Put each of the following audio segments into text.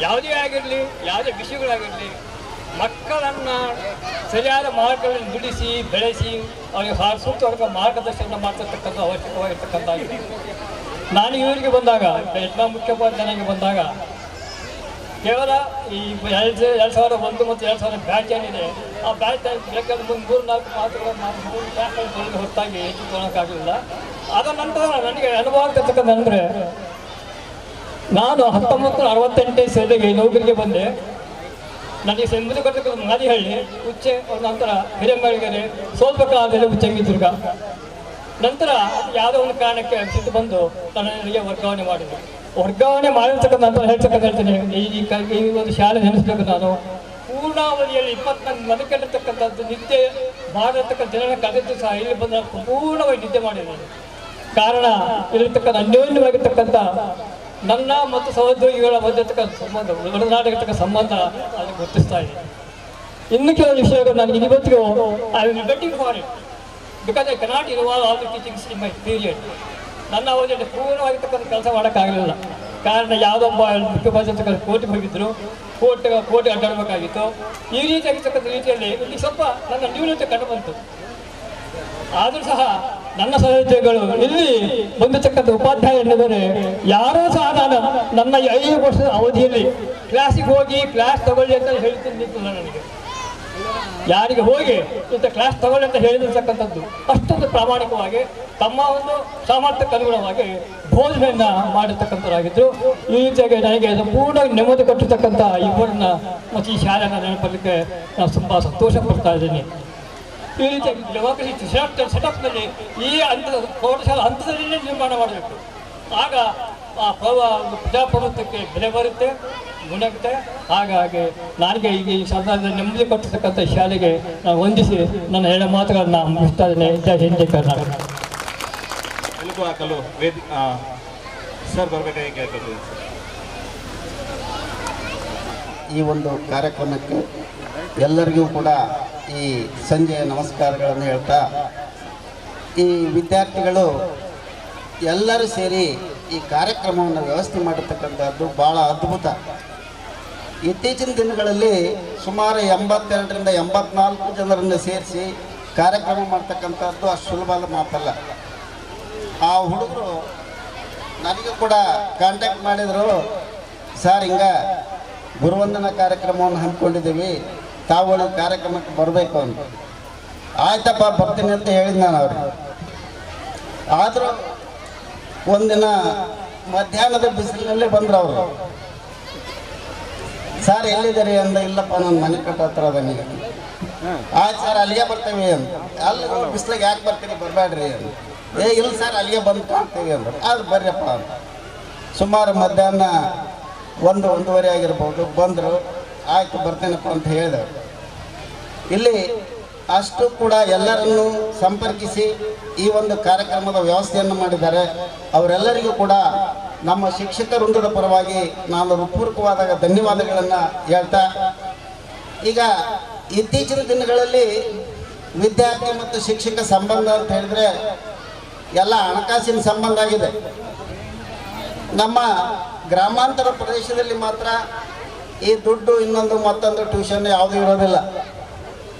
ಯಾವುದೇ ಆಗಿರಲಿ, ಯಾವುದೇ ವಿಷಯಗಳಾಗಿರಲಿ, ಮಕ್ಕಳನ್ನು ಸರಿಯಾದ ಮಾರ್ಗಗಳಲ್ಲಿ ಬಿಡಿಸಿ ಬೆಳೆಸಿ, ಅವರಿಗೆ ಹಾ- ಸೂಕ್ತವಾದ ಮಾರ್ಗದರ್ಶನ ಮಾಡ್ತಿರ್ತಕ್ಕಂಥ ಅವಶ್ಯಕವಾಗಿರ್ತಕ್ಕಂಥ ನಾನು ಇವರಿಗೆ ಬಂದಾಗ ಎಲ್ಲ ಮುಖ್ಯೋಪಾಧ್ಯಾಯನಿಗೆ ಬಂದಾಗ, ಕೇವಲ ಈ ಎರಡು ಎರಡು ಸಾವಿರ ಒಂದು ಮತ್ತು ಎರಡು ಸಾವಿರ ಬ್ಯಾಚ್ ಏನಿದೆ, ಆ ಬ್ಯಾಚ್ ಬೇಕಾದ ಒಂದು ಮೂರು ನಾಲ್ಕು ಮಾತುಗಳು ಮಾತು ತೊಳೆದು ಹೊರತಾಗಿ ಹೆಚ್ಚು ತೊಗೊಳಕ್ಕಾಗಲಿಲ್ಲ ಅದರ ನಂತರ ನನಗೆ ಅನುಭವ ಆಗ್ತಿರ್ತಕ್ಕಂಥ ಅಂದರೆ ನಾನು ಹತ್ತೊಂಬತ್ತು ಅರವತ್ತೆಂಟನೇ ನೌಕರಿಗೆ ಬಂದೆ. ನನಗೆ ಸಂಬಂಧ ಕೊಡ್ತಕ್ಕಂಥ ಮಾದಿಹಳ್ಳಿ ಉಚ್ಚೆ ನಂತರ ಹಿರೇಮಳಿಗೆರೆ ಸ್ವಲ್ಪ ಕಾಲದಲ್ಲಿ ಉಚ್ಚಂಗಿದುರ್ಗ ನಂತರ ಯಾವುದೋ ಒಂದು ಕಾರಣಕ್ಕೆ ಸಿಟ್ಟು ಬಂದು ನನಗೆ ವರ್ಗಾವಣೆ ಮಾಡಿದ್ರು ವರ್ಗಾವಣೆ ಮಾಡಿರ್ತಕ್ಕಂಥ ನಂತರ ಹೇಳ್ತಕ್ಕಂಥ ಹೇಳ್ತೇನೆ, ಈ ಈ ಒಂದು ಶಾಲೆ ನೆನೆಸ್ಬೇಕು ನಾನು. ಪೂರ್ಣಾವಧಿಯಲ್ಲಿ ಇಪ್ಪತ್ನಾಲ್ಕು ಮನಕೆಟ್ಟಿರ್ತಕ್ಕಂಥದ್ದು ನಿದ್ದೆ ಮಾಡಿರ್ತಕ್ಕಂಥ ಜನರ ಕಲಿತು ಸಹ ಇಲ್ಲಿ ಬಂದ ಪೂರ್ಣವಾಗಿ ನಿದ್ದೆ ಮಾಡಿದ್ದೇನೆ ಕಾರಣ, ಇಲ್ಲಿರ್ತಕ್ಕಂಥ ಅನ್ಯೋನ್ಯವಾಗಿರ್ತಕ್ಕಂಥ ನನ್ನ ಮತ್ತು ಸಹೋದ್ಯೋಗಿಗಳ ಮಧ್ಯತಕ್ಕ ಸಂಬಂಧ ಒಡನಾಟಕ ಸಂಬಂಧ ಅಲ್ಲಿ ಗುರುತಿಸ್ತಾ ಇದೆ. ಇನ್ನು ಕೆಲವು ವಿಷಯಗಳು ನನಗೆ ಇವತ್ತಿಗೂ I will waiting for it because I cannot involve all the teachings in my period ನನ್ನ ಅವಧಿಯಲ್ಲಿ ಪೂರ್ಣವಾಗಿರ್ತಕ್ಕಂಥ ಕೆಲಸ ಮಾಡೋಕ್ಕಾಗಲಿಲ್ಲ. ಕಾರಣ ಯಾವುದೊಬ್ಬ ಮುಖ್ಯಮಂತ್ರಿ ಕೋರ್ಟ್ಗೆ ಹೋಗಿದ್ದರು ಕೋರ್ಟ್ ಕೋರ್ಟ್ ಅಡ್ಡಾಡಬೇಕಾಗಿತ್ತು ಈ ರೀತಿಯಾಗಿರ್ತಕ್ಕಂಥ ರೀತಿಯಲ್ಲಿ ಇಲ್ಲಿ ಸ್ವಲ್ಪ ನನ್ನ ನ್ಯೂನತೆ ಕಂಡು ಬಂತು. ಆದರೂ ಸಹ ನನ್ನ ಸಹೋದ್ಯೋಗಿಗಳು ಇಲ್ಲಿ ಬಂದಿರತಕ್ಕಂಥ ಉಪಾಧ್ಯಾಯ ಎನ್ನುವರೆ ಯಾರೂ ಸಹ ನಾನು ನನ್ನ ಐದು ವರ್ಷದ ಅವಧಿಯಲ್ಲಿ ಕ್ಲಾಸಿಗೆ ಹೋಗಿ ಕ್ಲಾಸ್ ತಗೊಳ್ಳಿ ಅಂತ ಹೇಳ್ತಿದ್ದಿಲ್ಲ ನನಗೆ. ಯಾರಿಗೆ ಹೋಗಿ ಇಂಥ ಕ್ಲಾಸ್ ತಗೊಳ್ಳಿ ಅಂತ ಹೇಳಿರ್ತಕ್ಕಂಥದ್ದು ಅಷ್ಟೊಂದು ಪ್ರಾಮಾಣಿಕವಾಗಿ ತಮ್ಮ ಒಂದು ಸಾಮರ್ಥ್ಯಕ್ಕೆ ಅನುಗುಣವಾಗಿ ಬೋಧನೆಯನ್ನ ಮಾಡಿರ್ತಕ್ಕಂಥವರಾಗಿದ್ದರು ಈ ರೀತಿಯಾಗಿ ನನಗೆ ಸಂಪೂರ್ಣ ಪೂರ್ಣ ನೆಮ್ಮದಿ ಕೊಟ್ಟಿರ್ತಕ್ಕಂಥ ಇವರನ್ನ ಮತ್ತು ಈ ಶಾಲೆಯನ್ನು ನೆನಪಲಿಕ್ಕೆ ನಾನು ತುಂಬ ಸಂತೋಷ ಪಡ್ತಾ ಇದ್ದೀನಿ. ಈ ಡೆಮಾಕ್ರಸಿ ಡೆಮೋಕ್ರಸಿ ಸೆಟಪ್ ಸೆಟಪ್ನಲ್ಲಿ ಈ ಹಂತದ ಪ್ರೌಢಶಾಲಾ ಹಂತದಲ್ಲೇ ನಿರ್ಮಾಣ ಮಾಡಬೇಕು. ಆಗ ಆ ಪ್ರವ ಪ್ರಜಾಪ್ರಭುತ್ವಕ್ಕೆ ಬೆಲೆ ಬರುತ್ತೆ ಗುಣಗುತ್ತೆ ಹಾಗಾಗಿ ನನಗೆ ಈಗ ಈ ಸಂದರ್ಭದಲ್ಲಿ ನೆಮ್ಮದಿ ಕೊಟ್ಟಿರ್ತಕ್ಕಂಥ ಶಾಲೆಗೆ ನಾನು ವಂದಿಸಿ ನನ್ನ ಎರಡು ಮಾತುಗಳನ್ನ ಮುಗಿಸ್ತಾ ಇದ್ದೇನೆ ಹಿಂದ್ ಕರ್ನಾಟಕ. ಹಾಕಲು ವೇದಿ ಸರ್ ಬರ್ಬೇಕಾಗಿ ಸರ್ ಈ ಒಂದು ಕಾರ್ಯಕ್ರಮಕ್ಕೆ ಎಲ್ಲರಿಗೂ ಕೂಡ ಈ ಸಂಜೆಯ ನಮಸ್ಕಾರಗಳನ್ನು ಹೇಳ್ತಾ, ಈ ವಿದ್ಯಾರ್ಥಿಗಳು ಎಲ್ಲರೂ ಸೇರಿ ಈ ಕಾರ್ಯಕ್ರಮವನ್ನು ವ್ಯವಸ್ಥೆ ಮಾಡಿರ್ತಕ್ಕಂಥದ್ದು ಭಾಳ ಅದ್ಭುತ. ಇತ್ತೀಚಿನ ದಿನಗಳಲ್ಲಿ ಸುಮಾರು ಎಂಬತ್ತೆರಡರಿಂದ ಎಂಬತ್ನಾಲ್ಕು ಜನರನ್ನು ಸೇರಿಸಿ ಕಾರ್ಯಕ್ರಮ ಮಾಡ್ತಕ್ಕಂಥದ್ದು ಅಷ್ಟು ಸುಲಭದ ಮಾತಲ್ಲ. ಆ ಹುಡುಗರು ನನಗೂ ಕೂಡ ಕಾಂಟ್ಯಾಕ್ಟ್ ಮಾಡಿದರು, ಸರ್, ಹಿಂಗೆ ಗುರುವಂದನ ಕಾರ್ಯಕ್ರಮವನ್ನು ಹಮ್ಮಿಕೊಂಡಿದ್ದೀವಿ. ತಾವುಗಳು ಕಾರ್ಯಕ್ರಮಕ್ಕೆ ಬರಬೇಕು ಅಂತ. ಆಯ್ತಪ್ಪ ಬರ್ತೀನಿ ಅಂತ ಹೇಳಿದ್ ನಾನು ಅವ್ರಿಗೆ. ಆದರೂ ಒಂದಿನ ಮಧ್ಯಾಹ್ನದ ಬಿಸಿಲಿನಲ್ಲಿ ಬಂದ್ರು ಅವರು. ಸರ್ ಎಲ್ಲಿದ್ದೀರಿ? ಅಂದ ಇಲ್ಲಪ್ಪ ನನ್ನ ಮನೆ ಕಟ್ಟ ಹತ್ರ ಅದನಿಗೆ ಆಯ್ತು ಸರ್ ಅಲ್ಲಿಗೆ ಬರ್ತೇವೆ ಅಂತ. ಅಲ್ಲಿ ಬಿಸಿಲಿಗೆ ಯಾಕೆ ಬರ್ತೀನಿ ಬರಬೇಡ್ರಿ ಅಂತ. ಏ ಇಲ್ಲ ಸರ್ ಅಲ್ಲಿಗೆ ಬಂದು ಕಾಣ್ತೇವೆ ಅಂದ್ರೆ ಅದು ಬರ್ರಿಯಪ್ಪ ಅಂತ. ಸುಮಾರು ಮಧ್ಯಾಹ್ನ ಒಂದು ಒಂದೂವರೆ ಆಗಿರ್ಬೋದು ಬಂದರು. ಆಯ್ತು, ಬರ್ತೇನಪ್ಪ ಅಂತ ಹೇಳಿದೆ. ಇಲ್ಲಿ ಅಷ್ಟು ಕೂಡ ಎಲ್ಲರನ್ನು ಸಂಪರ್ಕಿಸಿ ಈ ಒಂದು ಕಾರ್ಯಕ್ರಮದ ವ್ಯವಸ್ಥೆಯನ್ನು ಮಾಡಿದ್ದಾರೆ. ಅವರೆಲ್ಲರಿಗೂ ಕೂಡ ನಮ್ಮ ಶಿಕ್ಷಕ ವೃಂದದ ಪರವಾಗಿ ನಾನು ಹೃತ್ಪೂರ್ವಕವಾದ ಧನ್ಯವಾದಗಳನ್ನು ಹೇಳ್ತಾ, ಈಗ ಇತ್ತೀಚಿನ ದಿನಗಳಲ್ಲಿ ವಿದ್ಯಾರ್ಥಿ ಮತ್ತು ಶಿಕ್ಷಕ ಸಂಬಂಧ ಅಂತ ಹೇಳಿದ್ರೆ ಎಲ್ಲ ಹಣಕಾಸಿನ ಸಂಬಂಧ ಆಗಿದೆ. ನಮ್ಮ ಗ್ರಾಮಾಂತರ ಪ್ರದೇಶದಲ್ಲಿ ಮಾತ್ರ ಈ ದುಡ್ಡು ಇನ್ನೊಂದು ಮತ್ತೊಂದು ಟ್ಯೂಷನ್ ಯಾವುದೂ ಇರೋದಿಲ್ಲ.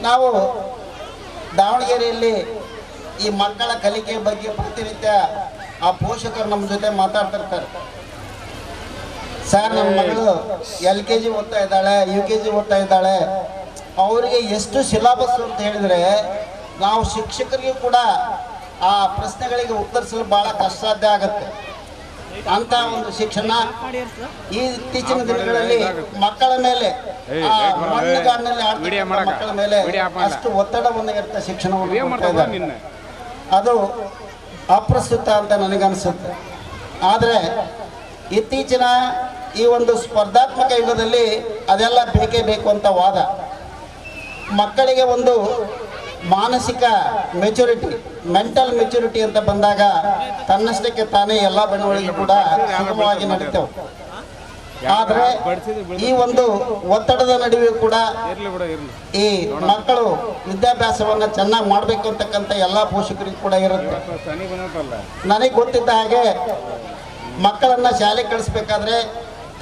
ನಾವು ದಾವಣಗೆರೆಯಲ್ಲಿ ಈ ಮಕ್ಕಳ ಕಲಿಕೆ ಬಗ್ಗೆ ಪ್ರತಿನಿತ್ಯ ಆ ಪೋಷಕರು ನಮ್ಮ ಜೊತೆ ಮಾತಾಡ್ತಿರ್ತಾರೆ. ಸರ್, ನಮ್ಮ ಮಗಳು ಎಲ್ ಕೆ ಜಿ ಓದ್ತಾ ಇದ್ದಾಳೆ, ಯು ಕೆ ಜಿ ಓದ್ತಾ ಇದ್ದಾಳೆ. ಅವರಿಗೆ ಎಷ್ಟು ಸಿಲಾಬಸ್ ಅಂತ ಹೇಳಿದರೆ ನಾವು ಶಿಕ್ಷಕರಿಗೂ ಕೂಡ ಆ ಪ್ರಶ್ನೆಗಳಿಗೆ ಉತ್ತರಿಸಲು ಭಾಳ ಕಷ್ಟಸಾಧ್ಯ ಆಗುತ್ತೆ. ಅಂತ ಒಂದು ಶಿಕ್ಷಣ ಈ ಇತ್ತೀಚಿನ ದಿನಗಳಲ್ಲಿ ಮಕ್ಕಳ ಮೇಲೆ ಮಕ್ಕಳ ಮೇಲೆ ಅಷ್ಟು ಒತ್ತಡ ಇರ್ತ ಶಿಕ್ಷಣವನ್ನು ಅದು ಅಪ್ರಸ್ತುತ ಅಂತ ನನಗನ್ಸುತ್ತೆ. ಆದರೆ ಇತ್ತೀಚಿನ ಈ ಒಂದು ಸ್ಪರ್ಧಾತ್ಮಕ ಯುಗದಲ್ಲಿ ಅದೆಲ್ಲ ಬೇಕೇ ಬೇಕು ಅಂತ ವಾದ. ಮಕ್ಕಳಿಗೆ ಒಂದು ಮಾನಸಿಕ ಮೆಚುರಿಟಿ ಮೆಂಟಲ್ ಮೆಚುರಿಟಿ ಅಂತ ಬಂದಾಗ ತನ್ನಷ್ಟಕ್ಕೆ ತಾನೇ ಎಲ್ಲ ಬೆಳವಣಿಗೆ ಕೂಡ ಸುಗಮವಾಗಿ ನಡೀತವೆ. ಆದರೆ ಈ ಒಂದು ಒತ್ತಡದ ನಡುವೆ ಕೂಡ ಈ ಮಕ್ಕಳು ವಿದ್ಯಾಭ್ಯಾಸವನ್ನು ಚೆನ್ನಾಗಿ ಮಾಡಬೇಕು ಅಂತಕ್ಕಂಥ ಎಲ್ಲ ಪೋಷಕರಿಗೂ ಕೂಡ ಇರುತ್ತೆ. ನನಗೆ ಗೊತ್ತಿದ್ದ ಹಾಗೆ ಮಕ್ಕಳನ್ನು ಶಾಲೆಗೆ ಕಳಿಸ್ಬೇಕಾದ್ರೆ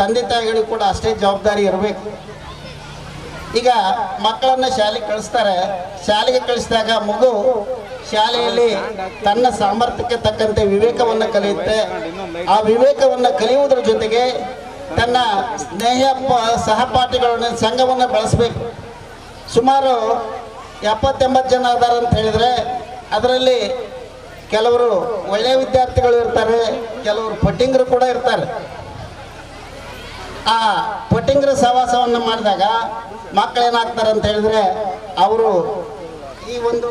ತಂದೆ ತಾಯಿಗಳಿಗೂ ಕೂಡ ಅಷ್ಟೇ ಜವಾಬ್ದಾರಿ ಇರಬೇಕು. ಈಗ ಮಕ್ಕಳನ್ನ ಶಾಲೆಗೆ ಕಳಿಸ್ತಾರೆ. ಶಾಲೆಗೆ ಕಳಿಸಿದಾಗ ಮಗು ಶಾಲೆಯಲ್ಲಿ ತನ್ನ ಸಾಮರ್ಥ್ಯಕ್ಕೆ ತಕ್ಕಂತೆ ವಿವೇಕವನ್ನು ಕಲಿಯುತ್ತೆ. ಆ ವಿವೇಕವನ್ನು ಕಲಿಯುವುದರ ಜೊತೆಗೆ ತನ್ನ ಸ್ನೇಹ ಸಹಪಾಠಿಗಳನ್ನ ಸಂಘವನ್ನು ಬಳಸಬೇಕು. ಸುಮಾರು ಎಪ್ಪತ್ತೆಂಬತ್ತು ಜನ ಅದಾರ ಅಂತ ಹೇಳಿದರೆ ಅದರಲ್ಲಿ ಕೆಲವರು ಒಳ್ಳೆಯ ವಿದ್ಯಾರ್ಥಿಗಳು ಇರ್ತಾರೆ, ಕೆಲವರು ಪಟ್ಟಿಂಗರು ಕೂಡ ಇರ್ತಾರೆ. ಆ, ಪಟ್ಟಿಂಗರ ಸಹವಾಸವನ್ನು ಮಾಡಿದಾಗ ಮಕ್ಕಳೇನಾಗ್ತಾರೆ ಅಂತ ಹೇಳಿದ್ರೆ ಅವರು ಈ ಒಂದು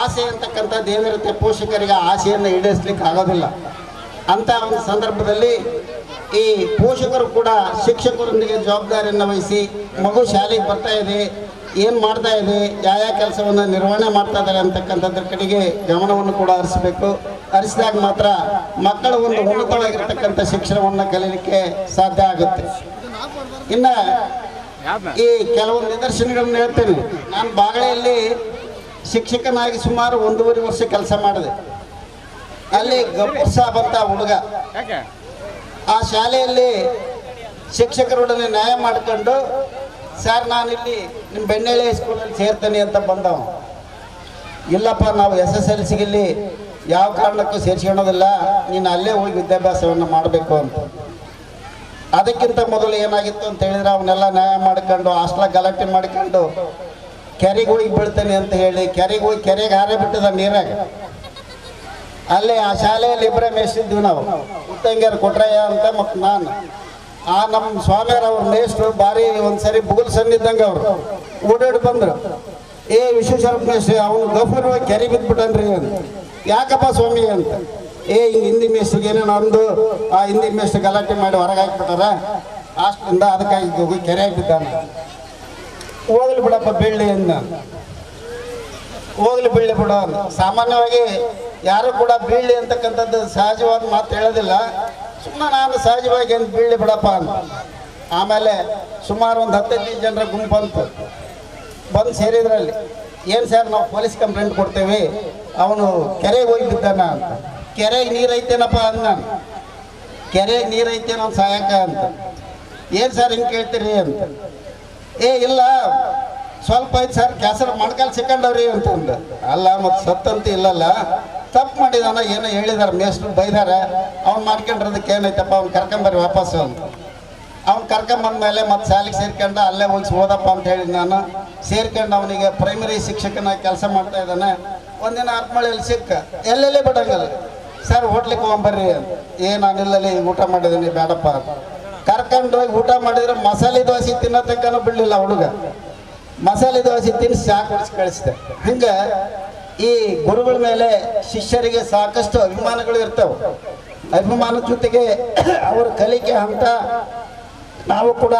ಆಸೆ ಅಂತಕ್ಕಂಥದ್ದು ಏನಿರುತ್ತೆ ಪೋಷಕರಿಗೆ ಆಸೆಯನ್ನು ಈಡೇರಿಸ್ಲಿಕ್ಕೆ ಆಗೋದಿಲ್ಲ. ಅಂತ ಒಂದು ಸಂದರ್ಭದಲ್ಲಿ ಈ ಪೋಷಕರು ಕೂಡ ಶಿಕ್ಷಕರೊಂದಿಗೆ ಜವಾಬ್ದಾರಿಯನ್ನು ವಹಿಸಿ ಮಗು ಶಾಲೆಗೆ ಬರ್ತಾ ಇದೆ, ಏನು ಮಾಡ್ತಾ ಇದೆ ಯಾವ ಯಾವ ಕೆಲಸವನ್ನು ನಿರ್ವಹಣೆ ಮಾಡ್ತಾ ಇದ್ದಾರೆ ಅಂತಕ್ಕಂಥದ್ರ ಕಡೆಗೆ ಗಮನವನ್ನು ಕೂಡ ಹರಿಸಬೇಕು. ಹರಿಸಿದಾಗ ಮಾತ್ರ ಮಕ್ಕಳು ಒಂದು ಉನ್ನತವಾಗಿರ್ತಕ್ಕಂಥ ಶಿಕ್ಷಣವನ್ನು ಕಲೀಲಿಕ್ಕೆ ಸಾಧ್ಯ ಆಗುತ್ತೆ. ಇನ್ನು ಈ ಕೆಲವೊಂದು ನಿದರ್ಶನಗಳನ್ನ ಹೇಳ್ತೇನೆ. ನಾನು ಬಾಗಳೆಯಲ್ಲಿ ಶಿಕ್ಷಕನಾಗಿ ಸುಮಾರು ಒಂದೂವರೆ ವರ್ಷ ಕೆಲಸ ಮಾಡಿದೆ. ಅಲ್ಲಿ ಗಬ್ಬರ್ ಸಾಬ್ ಅಂತ ಹುಡುಗ. ಆ ಶಾಲೆಯಲ್ಲಿ ಶಿಕ್ಷಕರೊಡನೆ ನ್ಯಾಯ ಮಾಡಿಕೊಂಡು, ಸರ್, ನಾನಿಲ್ಲಿ ನಿಮ್ಮ ಬೆಣ್ಣೆಳೆ ಸ್ಕೂಲಲ್ಲಿ ಸೇರ್ತೇನೆ ಅಂತ ಬಂದವ ಇಲ್ಲಪ್ಪ, ನಾವು ಎಸ್ ಎಸ್ ಎಲ್ ಸಿಗಿಲ್ಲಿ ಯಾವ ಕಾರಣಕ್ಕೂ ಸೇರಿಸ್ಕೊಳ್ಳೋದಿಲ್ಲ. ನೀನು ಅಲ್ಲೇ ಹೋಗಿ ವಿದ್ಯಾಭ್ಯಾಸವನ್ನು ಮಾಡಬೇಕು ಅಂತ. ಅದಕ್ಕಿಂತ ಮೊದಲು ಏನಾಗಿತ್ತು ಅಂತ ಹೇಳಿದ್ರೆ ಅವನ್ನೆಲ್ಲ ನ್ಯಾಯ ಮಾಡ್ಕೊಂಡು, ಹಾಸ್ಟ್ಲ ಗಲಾಟೆ ಮಾಡ್ಕೊಂಡು, ಕೆರೆಗೆ ಹೋಗಿ ಬೀಳ್ತೇನೆ ಅಂತ ಹೇಳಿ, ಕೆರೆಗೆ ಹೋಗಿ ಕೆರೆಗೆ ಹಾರೇ ಬಿಟ್ಟದ ನೀರಾಗ. ಅಲ್ಲೇ ಆ ಶಾಲೆಯಲ್ಲಿ ಇಬ್ಬರೇ ಮೇಯಿಸಿದ್ವಿ ನಾವು. ಉತ್ತಂಗಿಯರ್ ಕೊಟ್ರಯ್ಯ ಅಂತ ಮತ್ತು ನಾನು. ಆ ನಮ್ಮ ಸ್ವಾಮಿಯರ ಅವ್ರ ಮೇಷ್ಟ್ರು ಭಾರಿ ಒಂದ್ಸರಿ ಬುಗುಲ್ ಸಣ್ಣಿದ್ದಂಗೆ ಅವರು. ಓಡಾಡಿ ಬಂದರು. ಏ ವಿಶ್ವೇಶ್ವರ ಮೇಷ್ಟ್ರಿ, ಅವನು ಗಫರ್ ಕೆರೆ ಬಿದ್ದುಬಿಟ್ಟನ್ರಿ ಅಂತ. ಯಾಕಪ್ಪ ಸ್ವಾಮಿ ಅಂತ? ಏ, ಹಿಂಗೆ ಹಿಂದಿ ಮೇಷ್ಟ್ರಿಗೆ ನಮ್ದು ಆ ಹಿಂದಿ ಮೇಷ್ಟ್ರು ಗಲಾಟೆ ಮಾಡಿ ಹೊರಗೆ ಹಾಕ್ಬಿಟ್ಟಾರ? ಅಷ್ಟಿಂದ ಅದಕ್ಕಾಗಿ ಹೋಗಿ ಕೆರೆ ಬಿದ್ದಾನೆ. ಹೋಗ್ಲಿ ಬಿಡಪ್ಪ ಬೆಳ್ಳಿ ಅಂದ. ಹೋಗ್ಲಿ ಬೆಳ್ಳಿ ಬಿಡ. ಸಾಮಾನ್ಯವಾಗಿ ಯಾರು ಕೂಡ ಬೀಳ್ಳಿ ಅಂತಕ್ಕಂಥದ್ದು ಸಹಜವಾದ ಮಾತು ಹೇಳೋದಿಲ್ಲ. ಸುಮ್ಮನೆ ನಾನು ಸಹಜವಾಗಿ ಏನು ಬೀಳ್ಲಿ ಬಿಡಪ್ಪ ಅಂತ ಆಮೇಲೆ ಸುಮಾರು ಒಂದು ಹತ್ತೈದು ಜನರ ಬಂತು. ಬಂದು ಸೇರಿದ್ರಲ್ಲಿ. ಏನು ಸರ್ ನಾವು ಪೊಲೀಸ್ ಕಂಪ್ಲೇಂಟ್ ಕೊಡ್ತೇವೆ? ಅವನು ಕೆರೆಗೆ ಹೋಗಿ ಬಿದ್ದಾನ ಅಂತ. ಕೆರೆಗೆ ನೀರು ಐತೇನಪ್ಪ ಅಂದ ನಾನು. ಕೆರೆಗೆ ನೀರು ಐತೇನೋ ಸಾಯಕ ಅಂತ. ಏನು ಸರ್ ಹಿಂಗೆ ಕೇಳ್ತೀರಿ ಅಂತ. ಏ, ಇಲ್ಲ. ಸ್ವಲ್ಪ ಐತೆ ಸರ್ ಕ್ಯಾಸರ್ ಮಣ್ಕಾಲ್ ಸಿಕ್ಕಂಡವ್ರಿ ಅಂದ. ಅಲ್ಲ, ಮತ್ತು ಸತ್ತಂತ ಇಲ್ಲಲ್ಲ. ತಪ್ಪು ಮಾಡಿದಾನ, ಏನೋ ಹೇಳಿದಾರೆ ಮೇಷ್ಟ್ರು ಬೈದಾರೆ. ಅವ್ನು ಮಾಡ್ಕೊಂಡಿರೋದಕ್ಕೆ ಏನೈತಪ್ಪ ಅವ್ನು ಕರ್ಕೊಂಬರ್ರಿ ವಾಪಸ್ಸು ಅಂತ. ಅವ್ನು ಕರ್ಕೊಂಬಂದ್ಮೇಲೆ ಮತ್ತೆ ಶಾಲೆಗೆ ಸೇರ್ಕೊಂಡ ಅಲ್ಲೇ ಹೋಗಿ ಓದಪ್ಪ ಅಂತ ಹೇಳಿ ನಾನು ಸೇರ್ಕೊಂಡು ಅವನಿಗೆ ಪ್ರೈಮರಿ ಶಿಕ್ಷಕನ ಕೆಲಸ ಮಾಡ್ತಾ ಇದ್ದಾನೆ. ಒಂದಿನ ಆತ್ಮಳೆಯಲ್ಲಿ ಸಿಕ್ಕ. ಎಲ್ಲೆಲ್ಲಿ ಬಿಡಂಗಲ್ಲ. ಸರ್, ಹೋಟ್ಲಿಗೆ ಹೋಗ್ಬರ್ರಿ ಬರ್ರಿ ಏ ನಾನಿಲ್ಲಲ್ಲಿ ಊಟ ಮಾಡಿದ್ದೀನಿ, ಬೇಡಪ್ಪ. ಕರ್ಕೊಂಡು ಹೋಗಿ ಊಟ ಮಾಡಿದ್ರೆ ಮಸಾಲೆ ದೋಸೆ ತಿನ್ನೋ ತನಕನೂ ಬಿಡಲಿಲ್ಲ ಹುಡುಗ. ಮಸಾಲೆ ದೋಸೆ ತಿನ್ನಿಸಿ ಸಾಕು ಕಳಿಸಿದೆ. ಹಂಗೆ ಈ ಗುರುಗಳ ಮೇಲೆ ಶಿಷ್ಯರಿಗೆ ಸಾಕಷ್ಟು ಅಭಿಮಾನಗಳು ಇರ್ತವೆ. ಅಭಿಮಾನದ ಜೊತೆಗೆ ಅವರು ಕಲಿಕೆ ಹಂತ ನಾವು ಕೂಡ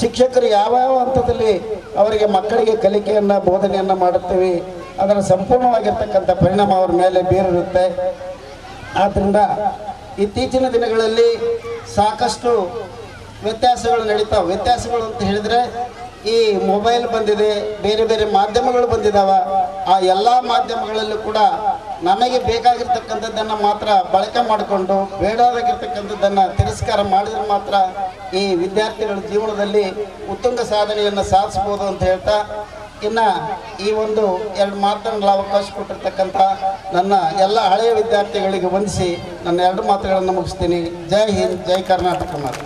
ಶಿಕ್ಷಕರು ಯಾವ ಯಾವ ಹಂತದಲ್ಲಿ ಅವರಿಗೆ ಮಕ್ಕಳಿಗೆ ಕಲಿಕೆಯನ್ನು, ಬೋಧನೆಯನ್ನು ಮಾಡುತ್ತೇವೆ, ಅದರ ಸಂಪೂರ್ಣವಾಗಿರ್ತಕ್ಕಂಥ ಪರಿಣಾಮ ಅವರ ಮೇಲೆ ಬೀರಿರುತ್ತೆ. ಆದ್ದರಿಂದ ಇತ್ತೀಚಿನ ದಿನಗಳಲ್ಲಿ ಸಾಕಷ್ಟು ವ್ಯತ್ಯಾಸಗಳು ನಡೀತಾವೆ. ವ್ಯತ್ಯಾಸಗಳು ಅಂತ ಹೇಳಿದರೆ ಈ ಮೊಬೈಲ್ ಬಂದಿದೆ, ಬೇರೆ ಬೇರೆ ಮಾಧ್ಯಮಗಳು ಬಂದಿದ್ದಾವೆ ಆ ಎಲ್ಲ ಮಾಧ್ಯಮಗಳಲ್ಲೂ ಕೂಡ ನಮಗೆ ಬೇಕಾಗಿರ್ತಕ್ಕಂಥದ್ದನ್ನು ಮಾತ್ರ ಬಳಕೆ ಮಾಡಿಕೊಂಡು, ಬೇಡವಾಗಿರ್ತಕ್ಕಂಥದ್ದನ್ನು ತಿರಸ್ಕಾರ ಮಾಡಿದ್ರೆ ಮಾತ್ರ ಈ ವಿದ್ಯಾರ್ಥಿಗಳ ಜೀವನದಲ್ಲಿ ಉತ್ತುಂಗ ಸಾಧನೆಯನ್ನು ಸಾಧಿಸ್ಬೋದು ಅಂತ ಹೇಳ್ತಾ, ಇನ್ನು ಈ ಒಂದು ಎರಡು ಮಾತುಗಳ ಅವಕಾಶ ಕೊಟ್ಟಿರ್ತಕ್ಕಂಥ ನನ್ನ ಎಲ್ಲ ಹಳೆಯ ವಿದ್ಯಾರ್ಥಿಗಳಿಗೆ ವಂದಿಸಿ ನನ್ನ ಎರಡು ಮಾತುಗಳನ್ನು ಮುಗಿಸ್ತೀನಿ. ಜೈ ಹಿಂದ್, ಜೈ ಕರ್ನಾಟಕ ಮಾತು.